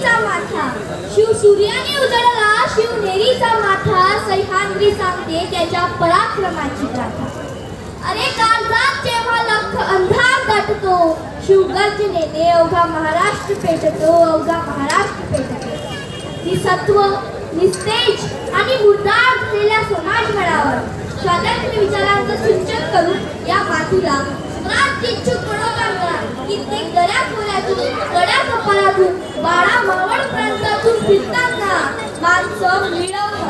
नेरीचा माथा. शिव सूर्याने उजळला शिव नेरीचा माथा. सह्याद्री सांगते त्याच्या पराक्रमाची गाथा. अरे काळजात जेव्हा लख अंधार दाटतो शिवगर्जनेने अवघा महाराष्ट्र पेटतो अवघा महाराष्ट्र पेटतो. निसत्व निस्तेज आणि मुर्दार असलेल्या समाज मेळावर स्वातंत्र्य विचारांचं सिंचन करून या मातीला बाळा मावळ प्रांतातून फिरताना माणसं मिळवणं.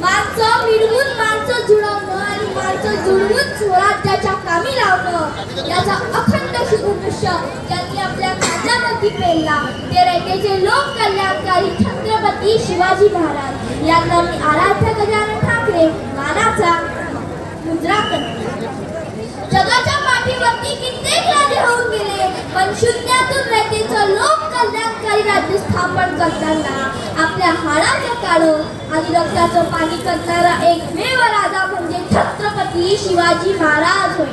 माणसं मिळवून माणसं जुळवणं आणि माणसं जुळवून स्वराज्याच्या कामी लावणं. याचा अखंड शुभदृश्य त्यांनी आपल्या राज्यामध्ये पेरला ते रयतेचे लोक कल्याणकारी छत्रपती शिवाजी महाराज. यांना मी आराध्य गजानन ठाकरे मानाचा मुद्रा करते. जगाच्या पाठीवरती कित्येक राजे होऊन गेले पण शून्यातून रयतेचं लोक कल्याणकारी राज्य स्थापन करताना आपल्या हाडाचं आणि रक्ताचं पाणी करणारा एकमेव राजा म्हणजे छत्रपती शिवाजी महाराज होय.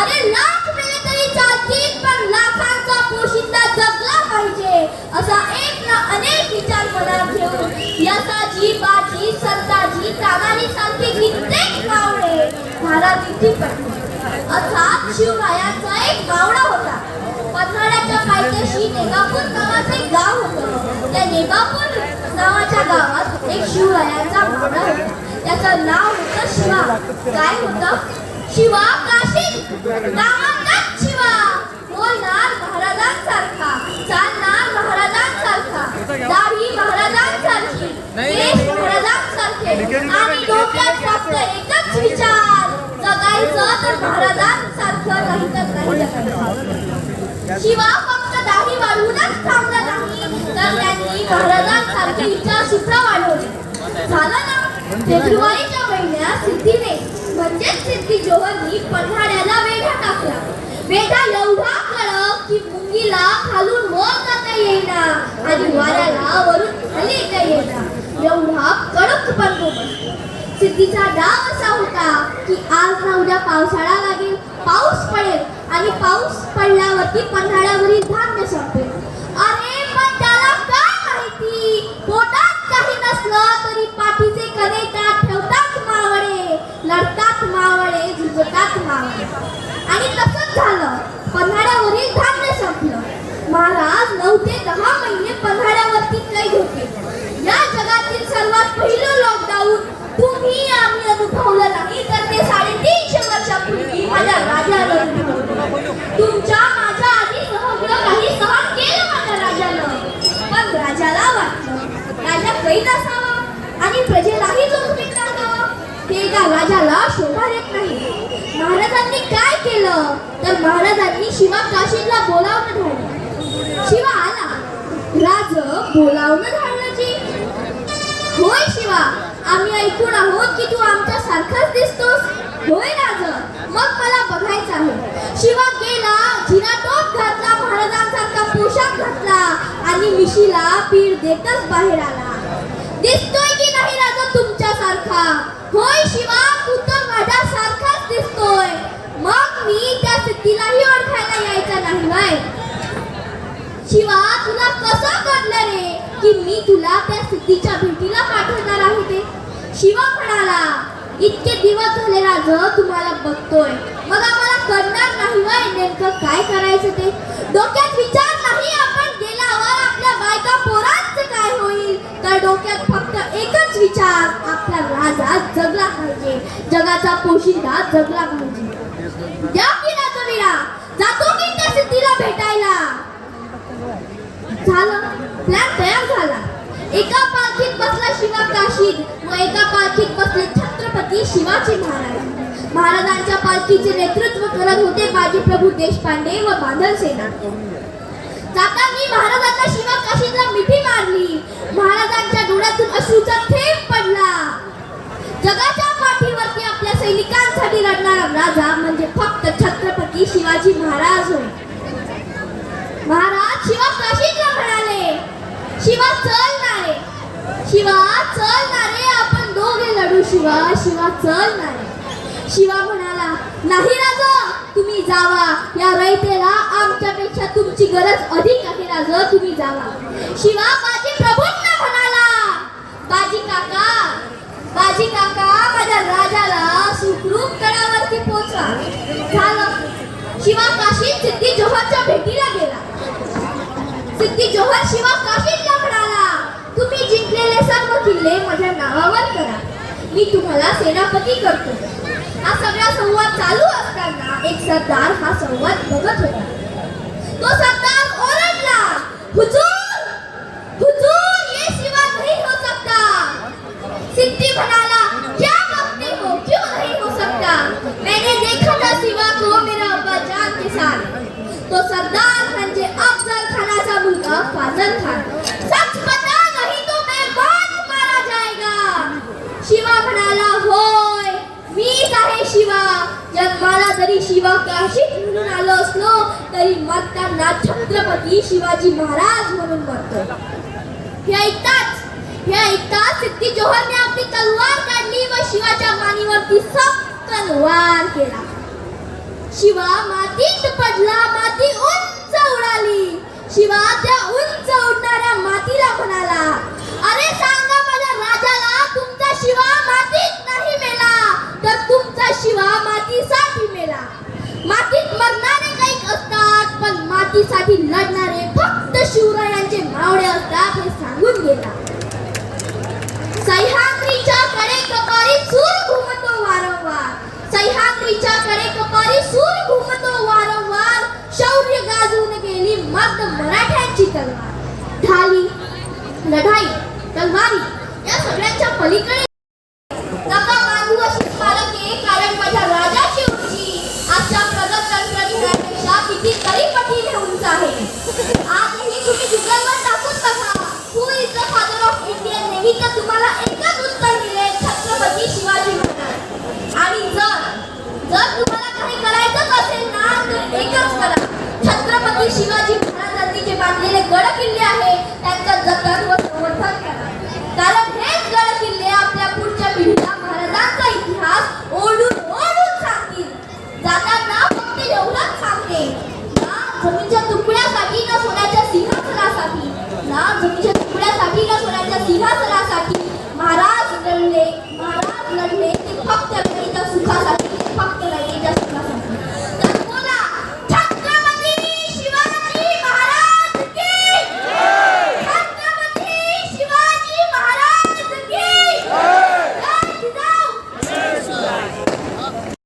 अरे लाख मेले तरी चालतील पण लाखांचा पोशिंदा जगला पाहिजे असा एक ना अनेक विचार मनात ठेवून यसाची बाजी संताजी तानाजी सारखे कित्येक मावळे महाराज इथे पडले. अर्थात शिवरायांचा एक मावळा होता. पन्हाळ्याच्या पायथ्याशी नेगापूर नावाचे गाव होतं. त्या नेगापूर नावाच्या गावात एक शिवरायांचा मावळा होता. त्याचं नाव होतं शिवा. काय होतं? शिवा काशी. नावाचाच शिवा. बोलणार महाराजांसारखा. चालणार महाराजांसारखा. दाढी महाराजांसारखी. केस महाराजांसारखे. आणि डोक्यात फक्त एकच विचार. जगायचं तर महाराजांसारखं नाही तर नाही. शिवा फक्त दाढी वाढवूनच थांबला नाही. तर त्यांनी महाराज विचार सुद्धा वाढवले. झालं ना? फेब्रुवारीच्या महिन्यात सिद्धीने म्हणजेच सिद्धी जोहरनी पन्हाळ्याला वेढा टाकला. वेढा एवढा कडक की मुंगीला खालून वर जाता येईना आणि वाऱ्याला वरून खाली येता येईना. एवढा कडक बंदोबस्त सिद्धीचा डाव असा होता की आज ना उद्या पावसाळा लागेल. पाऊस पडेल आणि पाऊस पडल्यावरती पन्हाळ्यावरील धान्य संपेल अरे पण त्याला काय माहिती पोटात काही तरी पाठीचे कणे त्यात ठेवतात मावळे लढतात मावळे झुजतात मावळे. आणि तसंच झालं पन्हाळ्यावरील धान्य संपलं. महाराज नऊ ते दहा महिने पन्हाळ्यावरती कैद होते. या जगातील सर्वात पहिलं लॉकडाऊन तुम्ही आम्ही अनुभवलं नाही तर ते साडेतीनशे वर्षापूर्वी माझ्या राजा तुमच्या माझ्या आधी सगळं काही सहन केलं माझ्या राजानं पण राजाला वाटलं राजा कैद असावा आणि प्रजेलाही जोखमीत टाकावं ते राजाला शोभा देत नाही. महाराजांनी काय केलं? तर महाराजांनी शिवा काशीला बोलावणं धाडलं. शिवा आला. राज बोलावणं झालं होय शिवा आम्ही ऐकून आहोत की तू आमच्या सारखाच दिसतोस. होय राज मग मला बघायचं आहे. शिवा गेला झिनाटोप घातला महाराजांसारखा पोशाख घातला आणि मिशीला पीड देतच बाहेर आला. दिसतोय की नाही राजा तुमच्यासारखा? होय शिवा तू तर माझ्यासारखाच दिसतोय. मग मी त्या सिद्धीलाही ओळखायला यायचा नाही वय शिवा तुला कसं कळलं रे की मी तुला त्या सिद्धीच्या भेटीला पाठवणार आहे? ते शिवा म्हणाला इतके दिवस झाले राज तुम्हाला बघतोय. मग आम्हाला कळणार नाही वय नेमकं काय करायचं ते? डोक्यात विचार नाही आपण गेल्यावर आपल्या बायका पोरांचं काय होईल? तर डोक्यात फक्त एकच विचार आपला राजा जगला पाहिजे. जगाचा पोशिंदा जगला पाहिजे. द्या की जातो की त्या सिद्धीला भेटायला? झालं. प्लॅन तयार झाला. एका पालखीत बसला शिवा काशीद व एका पालखीत बसले छत्रपती शिवाजी महाराज. महाराजांच्या पालखीचे नेतृत्व करत होते बाजी प्रभू देशपांडे व बांधल सेना जाता मी महाराजांना शिवा काशीला मिठी मारली. महाराजांच्या डोळ्यातून अश्रूचा थेंब पडला. जगाच्या पाठीवरती आपल्या सैनिकांसाठी लढणारा राजा म्हणजे फक्त छत्रपती शिवाजी महाराज होय. महाराज शिवा काशीला म्हणाले. शिवा चल नारे शिवा चल नारे आपण दोघे लढू. शिवा शिवा चल नारे शिवा म्हणाला नाही राजा तुम्ही जावा. या रयतेला आमच्या तुमची गरज अधिक आहे राज तुम्ही जावा. शिवा बाजी प्रभूंना म्हणाला बाजी काका बाजी काका माझ्या राजाला सुखरूप तळावरती पोहोचवा झालं. शिवा काशी सिद्धी जोहरच्या भेटीला गेला. सिद्धी जोहर शिवा काशीला म्हणाला तुम्ही जिंकलेले सर्व किल्ले माझ्या नावावर करा. मी तुम्हाला सेनापती करतो. हा सगळा संवाद चालू असताना एक सरदार हा संवाद बघत होता. तो सरदार ओरडला हुजूर हुजूर, ये शिवा नहीं हो सकता। सिद्धि म्हणाला क्या बकते हो? क्यों नहीं हो सकता? मैंने देखा था शिवा को मेरा अब्बा जान के साथ। तो सरदार म्हणजे अफजल खानाचा मुलगा फाजल खान। सच बता, नहीं तो मैं बात मारा जाएगा। शिवा म्हणाला होय मीच आहे शिवा जन्माला शिवा काशीत म्हणून आलो असलो तरी मरताना छत्रपती शिवाजी महाराज म्हणून मरतो हे ऐकताच हे ऐकताच सिद्धी जोहरने आपली तलवार काढली व शिवाच्या मानीवरती सपकन वार केला. शिवा मातीत पडला माती उंच उडाली. शिवा त्या उंच उडणाऱ्या मातीला म्हणाला अरे सांगा माझ्या राजाला तुमचा शिवा मातीत नाही मेला. तर तुमचा शिवा मातीसाठी যাতা